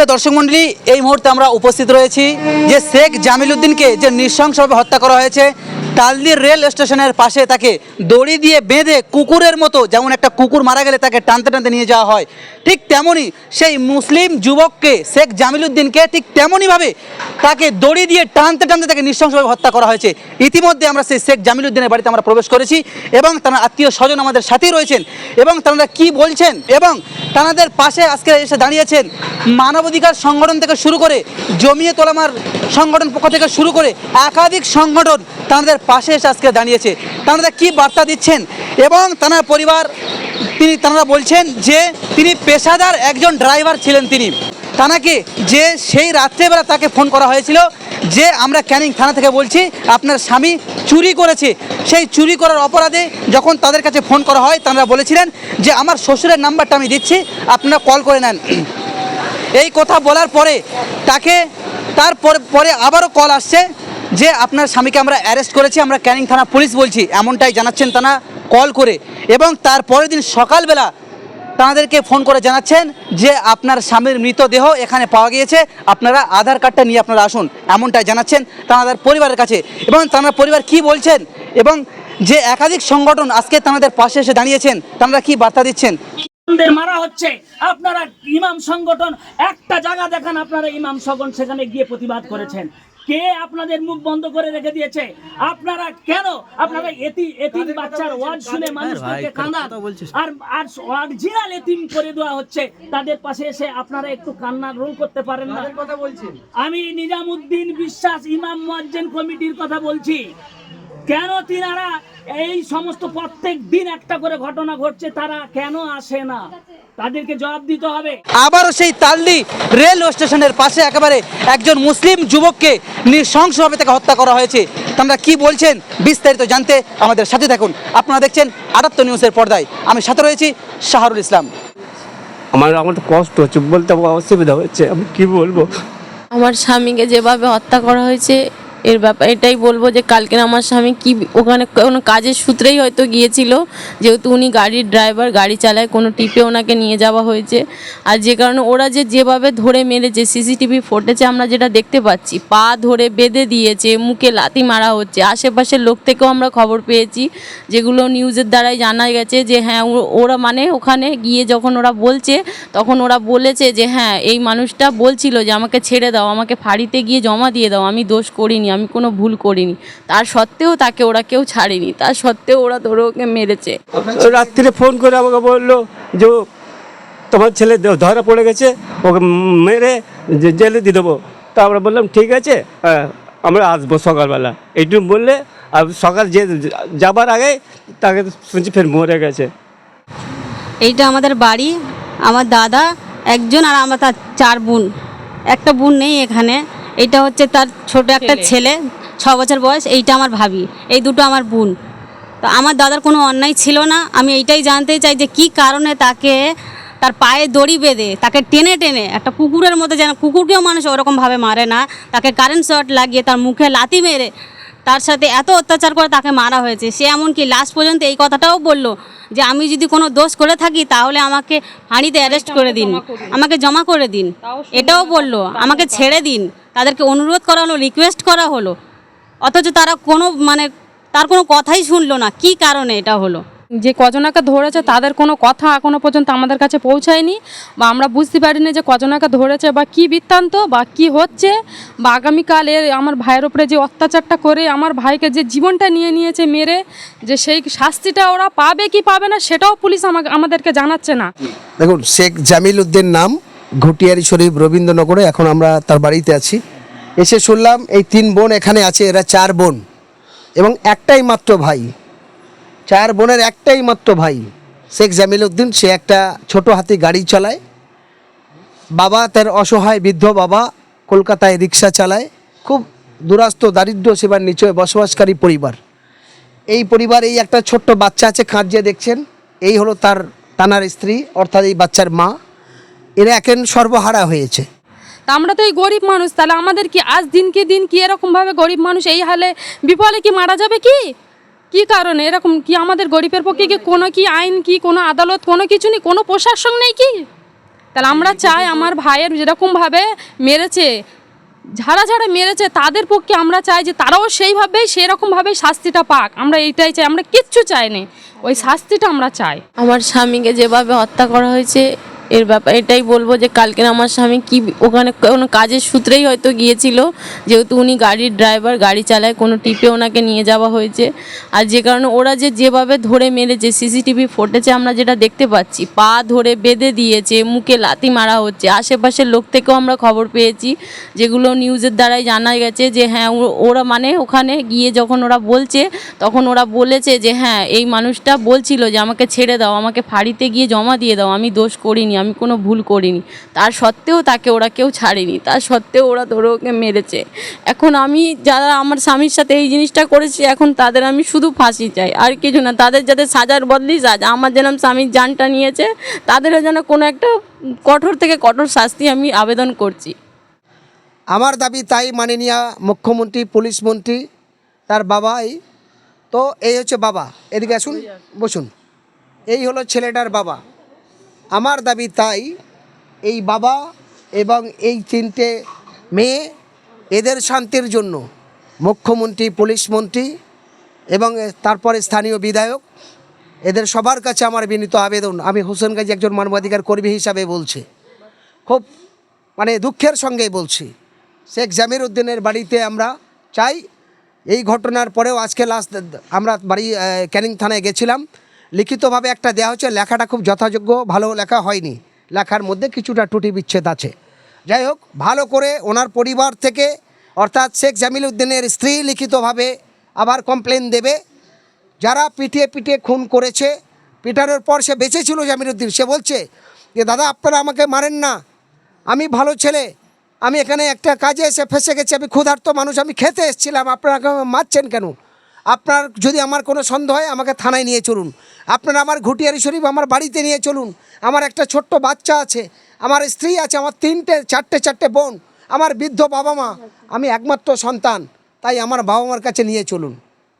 প্রিয় দর্শক মণ্ডলী এই মুহূর্তে আমরা উপস্থিত রয়েছি যে শেখ জামিল উদ্দিনকে যে নৃশংসভাবে হত্যা করা হয়েছে তালদির রেল স্টেশনের পাশে তাকে দড়ি দিয়ে বেঁধে কুকুরের মতো, যেমন একটা কুকুর মারা গেলে তাকে টানতে টানতে নিয়ে যাওয়া হয়, ঠিক তেমনই সেই মুসলিম যুবককে শেখ জামিলুদ্দিনকে ঠিক তেমনইভাবে তাকে দড়ি দিয়ে টানতে টানতে তাকে নৃশংসভাবে হত্যা করা হয়েছে। ইতিমধ্যে আমরা সেই শেখ জামিলুদ্দিনের বাড়িতে আমরা প্রবেশ করেছি এবং তার আত্মীয় স্বজন আমাদের সাথেই রয়েছেন এবং তারা কি বলছেন এবং তাদের পাশে আজকে এসে দাঁড়িয়েছেন মানবাধিকার সংগঠন থেকে শুরু করে জমিয়ে তোলামার সংগঠন পক্ষ থেকে শুরু করে একাধিক সংগঠন তাদের পাশে এসে আজকে দাঁড়িয়েছে। তারা কি বার্তা দিচ্ছেন? এবং তার পরিবার, তিনি, তারা বলছেন যে তিনি পেশাদার একজন ড্রাইভার ছিলেন তিনি। তানাকে যে সেই রাত্রেবেলা তাকে ফোন করা হয়েছিল যে আমরা ক্যানিং থানা থেকে বলছি, আপনার স্বামী চুরি করেছে। সেই চুরি করার অপরাধে যখন তাদের কাছে ফোন করা হয়, তারা বলেছিলেন যে আমার শ্বশুরের নাম্বারটা আমি দিচ্ছি, আপনারা কল করে নেন। এই কথা বলার পরে তাকে তারপরে পরে আবারও কল আসছে। যে আপনার স্বামীকে আমরা অ্যারেস্ট করেছি, আমরা ক্যানিং থানা পুলিশ বলছি, এমনটাই জানাচ্ছেন তারা কল করে। এবং তার পরের দিন সকালবেলা তাদেরকে ফোন করে জানাচ্ছেন যে আপনার স্বামীর মৃতদেহ এখানে পাওয়া গিয়েছে, আপনারা আধার কার্ডটা নিয়ে আপনারা আসুন, এমনটাই জানাচ্ছেন তাদের পরিবারের কাছে। এবং তারা পরিবার কি বলছেন? এবং যে একাধিক সংগঠন আজকে তাদের পাশে এসে দাঁড়িয়েছেন তারা কি বার্তা দিচ্ছেন? মারা হচ্ছে। আপনারা ইমাম সংগঠন, একটা জায়গা দেখান, আপনারা ইমাম সংগঠন সেখানে গিয়ে প্রতিবাদ করেছেন। কে আপনাদের মুখ বন্ধ করে রেখে দিয়েছে? আপনারা কেন? আপনারা এতি এতিম বাচ্চার ওয়ার্ড শুনে মানুষকে কান্দান আর আর অরিজিনাল এতিম করে দেওয়া হচ্ছে। তাদের পাশে এসে আপনারা একটু কান্নার রোল করতে পারেন না। আমি নিজামুদ্দিন বিশ্বাস ইমাম মুয়াজ্জিন কমিটির কথা বলছি। কেন তিনারা এই সমস্ত প্রত্যেক দিন একটা করে ঘটনা ঘটছে তারা কেন আসে না? তাদেরকে জবাব দিতে হবে। আবারও সেই তাল্লি রেল স্টেশনের পাশে একেবারে একজন মুসলিম যুবককে নৃশংসভাবে তাকে হত্যা করা হয়েছে। তোমরা কি বলছেন বিস্তারিত জানতে আমাদের সাথে থাকুন। আপনারা দেখছেন আটাত্তর নিউজের পর্দায়। আমি সাথে রয়েছি শাহরুল ইসলাম। আমার আমার তো কষ্ট হচ্ছে বলতে অসুবিধা হচ্ছে আমি কি বলব? আমার স্বামীকে যেভাবে হত্যা করা হয়েছে এর ব্যাপার, এটাই বলব যে কালকে আমার স্বামী কি, ওখানে কোনো কাজের সূত্রেই হয়তো গিয়েছিল, যেহেতু উনি গাড়ির ড্রাইভার গাড়ি চালায়, কোনো টিপে ওনাকে নিয়ে যাওয়া হয়েছে। আর যে কারণে ওরা যে যেভাবে ধরে মেরেছে সিসিটিভি ফুটেজে আমরা যেটা দেখতে পাচ্ছি, পা ধরে বেঁধে দিয়েছে, মুখে লাথি মারা হচ্ছে, আশেপাশের লোক থেকেও আমরা খবর পেয়েছি, যেগুলো নিউজের দ্বারাই জানা গেছে যে হ্যাঁ ওরা মানে ওখানে গিয়ে যখন ওরা বলছে, তখন ওরা বলেছে যে হ্যাঁ এই মানুষটা বলছিল যে আমাকে ছেড়ে দাও, আমাকে ফাঁড়িতে গিয়ে জমা দিয়ে দাও, আমি দোষ করিনি। আমি কোনো ভুল করিনি। তার সত্ত্বেও তাকে ওরা কেউ ছাড়েনি। তার সত্ত্বেও ওরা ধরে ওকে মেরেছে। রাত্রিরে ফোন করে আমাকে বলল যে ও তোমার ছেলে ধরা পড়ে গেছে ওকে মেরে জেলে দিয়ে দেবো। তা আমরা বললাম ঠিক আছে হ্যাঁ, আমরা আসব সকালবেলা। এইটুকু বললে আর সকাল যে যাবার আগে তাকে শুনছি ফের মরে গেছে। এইটা আমাদের বাড়ি আমার দাদা একজন আর আমরা তার চার বোন। একটা বোন নেই এখানে। এটা হচ্ছে তার ছোট একটা ছেলে। ছ বছর বয়স এইটা আমার ভাবি এই দুটো আমার বোন। তো আমার দাদার কোনো অন্যায় ছিল না আমি এইটাই জানতে চাই যে কি কারণে তাকে তার পায়ে দড়ি বেঁধে তাকে টেনে টেনে একটা কুকুরের মতো যেন কুকুরকেও মানুষ ওরকমভাবে মারে না তাকে কারেন্ট শট লাগিয়ে তার মুখে লাথি মেরে তার সাথে এত অত্যাচার করে তাকে মারা হয়েছে। সে এমনকি লাস্ট পর্যন্ত এই কথাটাও বলল যে আমি যদি কোনো দোষ করে থাকি তাহলে আমাকে হাঁড়িতে অ্যারেস্ট করে দিন আমাকে জমা করে দিন। এটাও বলল আমাকে ছেড়ে দিন। তাদেরকে অনুরোধ করা হলো রিকোয়েস্ট করা হলো। অথচ তারা কোনো মানে তার কোনো কথাই শুনলো না। কি কারণে এটা হলো? যে কজনাকে ধরেছে তাদের কোনো কথা এখনও পর্যন্ত আমাদের কাছে পৌঁছায়নি বা আমরা বুঝতে পারিনি যে কজনাকে ধরেছে বা কি বৃত্তান্ত বা কি হচ্ছে বা আগামীকাল এর আমার ভাইয়ের উপরে যে অত্যাচারটা করে আমার ভাইকে যে জীবনটা নিয়ে নিয়েছে মেরে যে সেই শাস্তিটা ওরা পাবে কি পাবে না সেটাও পুলিশ আমাকে আমাদেরকে জানাচ্ছে না। দেখুন শেখ জামিল উদ্দিন নাম ঘটিয়ারি শরীফ রবীন্দ্রনগরে, এখন আমরা তার বাড়িতে আছি। এসে শুনলাম এই তিন বোন এখানে আছে, এরা চার বোন। এবং একটাই মাত্র ভাই। চার বোনের একটাই মাত্র ভাই। শেখ জামিল উদ্দিন সে একটা ছোট হাতি গাড়ি চালায়। বাবা তার অসহায় বৃদ্ধ বাবা কলকাতায় রিক্সা চালায়। খুব দুরাস্ত, দারিদ্র সেবার নিচে বসবাসকারী পরিবার। এই পরিবার, এই একটা ছোট্ট বাচ্চা আছে কাঁদছে দেখছেন, এই হলো তার, তানার স্ত্রী, অর্থাৎ এই বাচ্চার মা। এরা এখন সর্বহারা হয়েছে। তা আমরা তো এই গরিব মানুষ তাহলে আমাদের কি আজ দিনকে দিন কি এরকমভাবে গরিব মানুষ এই হালে বিফলে কি মারা যাবে কি? কি কারণে? এরকম কি আমাদের গরিবের পক্ষে কি কোনো কি আইন কি কোনো আদালত কোনো কিছু নেই কোনো প্রশাসন নেই কি? তাহলে আমরা চাই আমার ভাইয়ের যেরকমভাবে মেরেছে যারা যারা মেরেছে তাদের পক্ষে আমরা চাই যে তারাও সেইভাবেই সেরকমভাবেই শাস্তিটা পাক। আমরা এইটাই চাই আমরা কিচ্ছু চাই না। ওই শাস্তিটা আমরা চাই। আমার স্বামীকে যেভাবে হত্যা করা হয়েছে এর ব্যাপার এটাই বলব যে কালকে আমার স্বামী কি, ওখানে কোনো কাজের সূত্রেই হয়তো গিয়েছিল, যেহেতু উনি গাড়ির ড্রাইভার গাড়ি চালায়, কোনো টিপে ওনাকে নিয়ে যাওয়া হয়েছে। আর যে কারণে ওরা যে যেভাবে ধরে মেরেছে সিসিটিভি ফুটেজে আমরা যেটা দেখতে পাচ্ছি, পা ধরে বেঁধে দিয়েছে, মুখে লাথি মারা হচ্ছে, আশেপাশের লোক থেকেও আমরা খবর পেয়েছি, যেগুলো নিউজের দ্বারাই জানা গেছে যে হ্যাঁ ওরা মানে ওখানে গিয়ে যখন ওরা বলছে, তখন ওরা বলেছে যে হ্যাঁ এই মানুষটা বলছিল যে আমাকে ছেড়ে দাও, আমাকে ফাঁড়িতে গিয়ে জমা দিয়ে দাও, আমি দোষ করিনি আমি কোনো ভুল করিনি। তার সত্ত্বেও তাকে ওরা কেউ ছাড়েনি। তার সত্ত্বেও ওরা ধরে ওকে মেরেছে। এখন আমি যারা আমার স্বামীর সাথে এই জিনিসটা করেছি, এখন তাদের আমি শুধু ফাঁসি চাই। আর কিছু না, তাদের যাতে সাজার বদলি সাজা। আমার যেরকম স্বামীর জানটা নিয়েছে, তাদেরও যেন কোনো একটা কঠোর থেকে কঠোর শাস্তি আমি আবেদন করছি। আমার দাবি তাই মাননীয় মুখ্যমন্ত্রী, পুলিশ মন্ত্রী, তার বাবাই। তো এই হচ্ছে বাবা। এদিকে আসুন, বসুন। এই হলো ছেলেটার বাবা। আমার দাবি তাই, এই বাবা এবং এই তিনটে মেয়ে এদের শান্তির জন্য মুখ্যমন্ত্রী, পুলিশ মন্ত্রী এবং তারপরে স্থানীয় বিধায়ক, এদের সবার কাছে আমার বিনীত আবেদন। আমি হোসেন গাজী একজন মানবাধিকার কর্মী হিসাবে বলছি। খুব মানে দুঃখের সঙ্গে বলছি। শেখ জামির উদ্দিনের বাড়িতে আমরা চাই, এই ঘটনার পরেও আজকে লাস্ট আমরা বাড়ি ক্যানিং থানায় গেছিলাম। লিখিতভাবে একটা দেওয়া হচ্ছে লেখাটা খুব যথাযোগ্য, ভালো লেখা হয়নি। লেখার মধ্যে কিছুটা টুটি বিচ্ছেদ আছে। যাই হোক, ভালো করে ওনার পরিবার থেকে, অর্থাৎ শেখ জামিল উদ্দিনের স্ত্রী লিখিতভাবে আবার কমপ্লেন দেবে। যারা পিটিয়ে পিটিয়ে খুন করেছে, পিটানোর পর সে বেঁচে ছিল জামিরুদ্দিন সে বলছে যে, দাদা, আপনারা আমাকে মারেন না। আমি ভালো ছেলে। আমি এখানে একটা কাজে এসে ফেসে গেছি। আমি ক্ষুধার্ত মানুষ। আমি খেতে এসেছিলাম। আপনারা মারছেন কেন? আপনার যদি আমার কোনো সন্দেহ হয়, আমাকে থানায় নিয়ে চলুন। আপনারা আমার ঘুটিয়ারি শরীফ আমার বাড়িতে নিয়ে চলুন। আমার একটা ছোট্ট বাচ্চা আছে, আমার স্ত্রী আছে, আমার তিনটে, চারটে চারটে বোন, আমার বৃদ্ধ বাবা মা, আমি একমাত্র সন্তান, তাই আমার বাবা মার কাছে নিয়ে চলুন।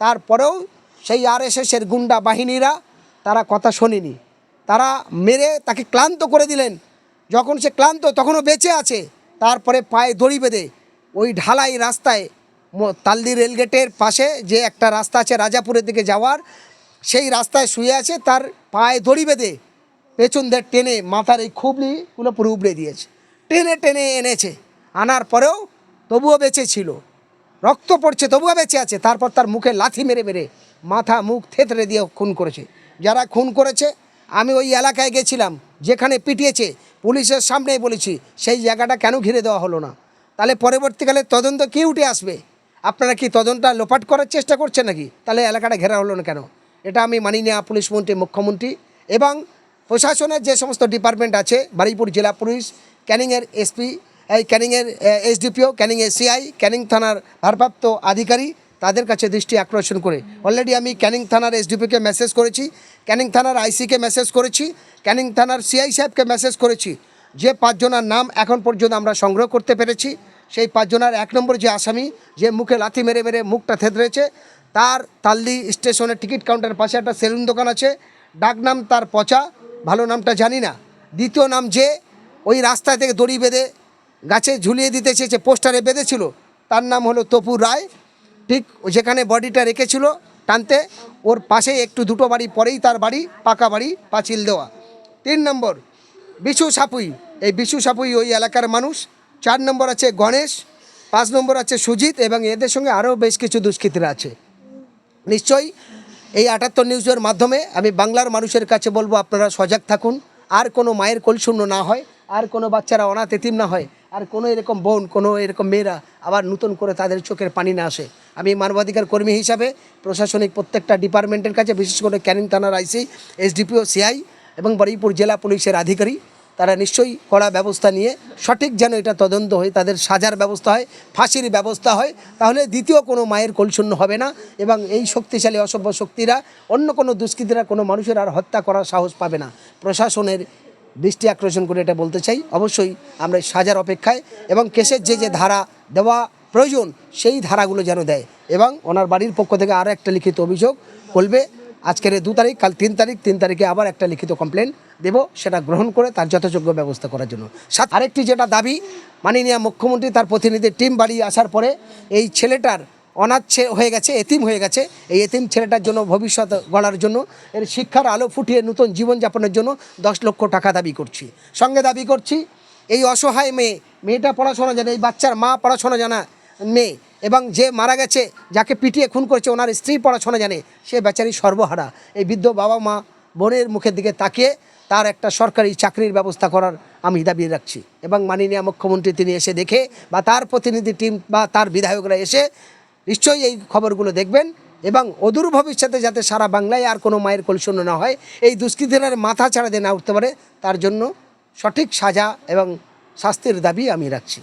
তারপরেও সেই আরএসএসের গুন্ডা বাহিনীরা, তারা কথা শোনেনি। তারা মেরে তাকে ক্লান্ত করে দিলেন। যখন সে ক্লান্ত, তখনও বেঁচে আছে। তারপরে পায়ে দড়ি বেঁধে ওই ঢালাই রাস্তায় তালদি রেলগেটের পাশে যে একটা রাস্তা আছে রাজাপুরের দিকে যাওয়ার, সেই রাস্তায় শুয়ে আছে, তার পায়ে দড়ি বেঁধে পেছন দিয়ে টেনে মাথার এই খুবলিগুলো পুরো উবড়ে দিয়েছে। টেনে টেনে এনেছে। আনার পরেও তবুও বেঁচে ছিল। রক্ত পড়ছে, তবুও বেঁচে আছে। তারপর তার মুখে লাথি মেরে মেরে মাথা মুখ থেতরে দিয়ে খুন করেছে। যারা খুন করেছে, আমি ওই এলাকায় গেছিলাম, যেখানে পিটিয়েছে, পুলিশের সামনেই বলেছি, সেই জায়গাটা কেন ঘিরে দেওয়া হলো না? তাহলে পরবর্তীকালে তদন্ত কি উঠে আসবে? আপনারা কি তদন্তটা লোপাট করার চেষ্টা করছেন নাকি? তাহলে এলাকাটা ঘেরা হলো না কেন? এটা আমি মানি না, পুলিশ মন্ত্রী, মুখ্যমন্ত্রী এবং প্রশাসনের যে সমস্ত ডিপার্টমেন্ট আছে বারুইপুর জেলা পুলিশ, ক্যানিংয়ের এসপি, এই ক্যানিংয়ের এসডিপিও ক্যানিং সিআই, ক্যানিং থানার ভারপ্রাপ্ত আধিকারিক তাদের কাছে দৃষ্টি আকর্ষণ করে। অলরেডি আমি ক্যানিং থানার এসডিপিকে মেসেজ করেছি, ক্যানিং থানার আইসিকে মেসেজ করেছি, ক্যানিং থানার সিআই সাহেবকে মেসেজ করেছি। যে পাঁচজনের নাম এখন পর্যন্ত আমরা সংগ্রহ করতে পেরেছি। সেই পাঁচজনের এক নম্বর যে আসামি, যে মুখে লাথি মেরে মেরে মুখটা থেতরেছে, তার তাল্লি স্টেশনের টিকিট কাউন্টারের পাশে একটা সেলুন দোকান আছে। ডাক নাম তার পচা, ভালো নামটা জানি না। দ্বিতীয় নাম যে ওই রাস্তা থেকে দড়ি বেঁধে গাছে ঝুলিয়ে দিতে চেয়েছে, পোস্টারে বেঁধেছিল, তার নাম হলো তপু রায়। ঠিক যেখানে বডিটা রেখেছিল টানতে, ওর পাশে একটু দুটো বাড়ি, পরেই তার বাড়ি, পাকা বাড়ি, পাঁচিল দেওয়া। তিন নম্বর, বিশু সাপুই। এই বিশু সাপুই ওই এলাকার মানুষ। চার নম্বর আছে গণেশ, পাঁচ নম্বর আছে সুজিত এবং এদের সঙ্গে আরও বেশ কিছু দুষ্কৃতীরা আছে। নিশ্চয়ই এই আটাত্তর নিউজের মাধ্যমে আমি বাংলার মানুষের কাছে বলব, আপনারা সজাগ থাকুন। আর কোনো মায়ের কলশূন্য না হয়, আর কোনো বাচ্চারা অনাথ এতিম না হয়, আর কোনো এরকম বোন, কোনো এরকম মেয়েরা আবার নতুন করে তাদের চোখের পানি না আসে। আমি মানবাধিকার কর্মী হিসাবে প্রশাসনিক প্রত্যেকটা ডিপার্টমেন্টের কাছে, বিশেষ করে ক্যানিং থানার আইসি, এসডিপিও, সিআই এবং বারুইপুর জেলা পুলিশের আধিকারিক তারা নিশ্চয়ই কড়া ব্যবস্থা নিয়ে সঠিক যেন এটা তদন্ত হয়, তাদের সাজার ব্যবস্থা হয়, ফাঁসির ব্যবস্থা হয়, তাহলে দ্বিতীয় কোনো মায়ের কলশূন্য হবে না এবং এই শক্তিশালী অসভ্য শক্তিরা, অন্য কোনো দুষ্কৃতীরা, কোনো মানুষের আর হত্যা করার সাহস পাবে না। প্রশাসনের দৃষ্টি আকর্ষণ করে এটা বলতে চাই। অবশ্যই আমরা সাজার অপেক্ষায় এবং কেসের যে যে ধারা দেওয়া প্রয়োজন, সেই ধারাগুলো যেন দেয় এবং ওনার বাড়ির পক্ষ থেকে আরও একটা লিখিত অভিযোগ করবে আজকের দু তারিখ, কাল তিন তারিখ, তিন তারিখে আবার একটা লিখিত কমপ্লেন দেব, সেটা গ্রহণ করে তার যথাযোগ্য ব্যবস্থা করার জন্য। সাথে আরেকটি যেটা দাবি মাননীয় মুখ্যমন্ত্রী, তার প্রতিনিধি টিম বাড়ি আসার পরে এই ছেলেটার অনাচ্ছে হয়ে গেছে, এতিম হয়ে গেছে। এই এতিম ছেলেটার জন্য ভবিষ্যৎ গড়ার জন্য, এর শিক্ষার আলো ফুটিয়ে নতুন জীবনযাপনের জন্য দশ লক্ষ টাকা দাবি করছি। সঙ্গে দাবি করছি, এই অসহায় মেয়ে, মেয়েটা পড়াশোনা জানে, এই বাচ্চার মা পড়াশোনা জানা মেয়ে, এবং যে মারা গেছে, যাকে পিটিয়ে খুন করেছে, ওনার স্ত্রী পড়াশোনা জানে, সে বেচারি সর্বহারা। এই বৃদ্ধ বাবা মা বোনের মুখের দিকে তাকিয়ে তার একটা সরকারি চাকরির ব্যবস্থা করার আমি দাবি রাখছি। এবং মাননীয় মুখ্যমন্ত্রী তিনি এসে দেখে বা তার প্রতিনিধি টিম বা তার বিধায়করা এসে নিশ্চয়ই এই খবরগুলো দেখবেন এবং অদূর ভবিষ্যতে যাতে সারা বাংলায় আর কোনো মায়ের কলশূন্য না হয়, এই দুষ্কৃতীদের মাথা ছাড়া দিয়ে না উঠতে পারে, তার জন্য সঠিক সাজা এবং শাস্তির দাবি আমি রাখছি।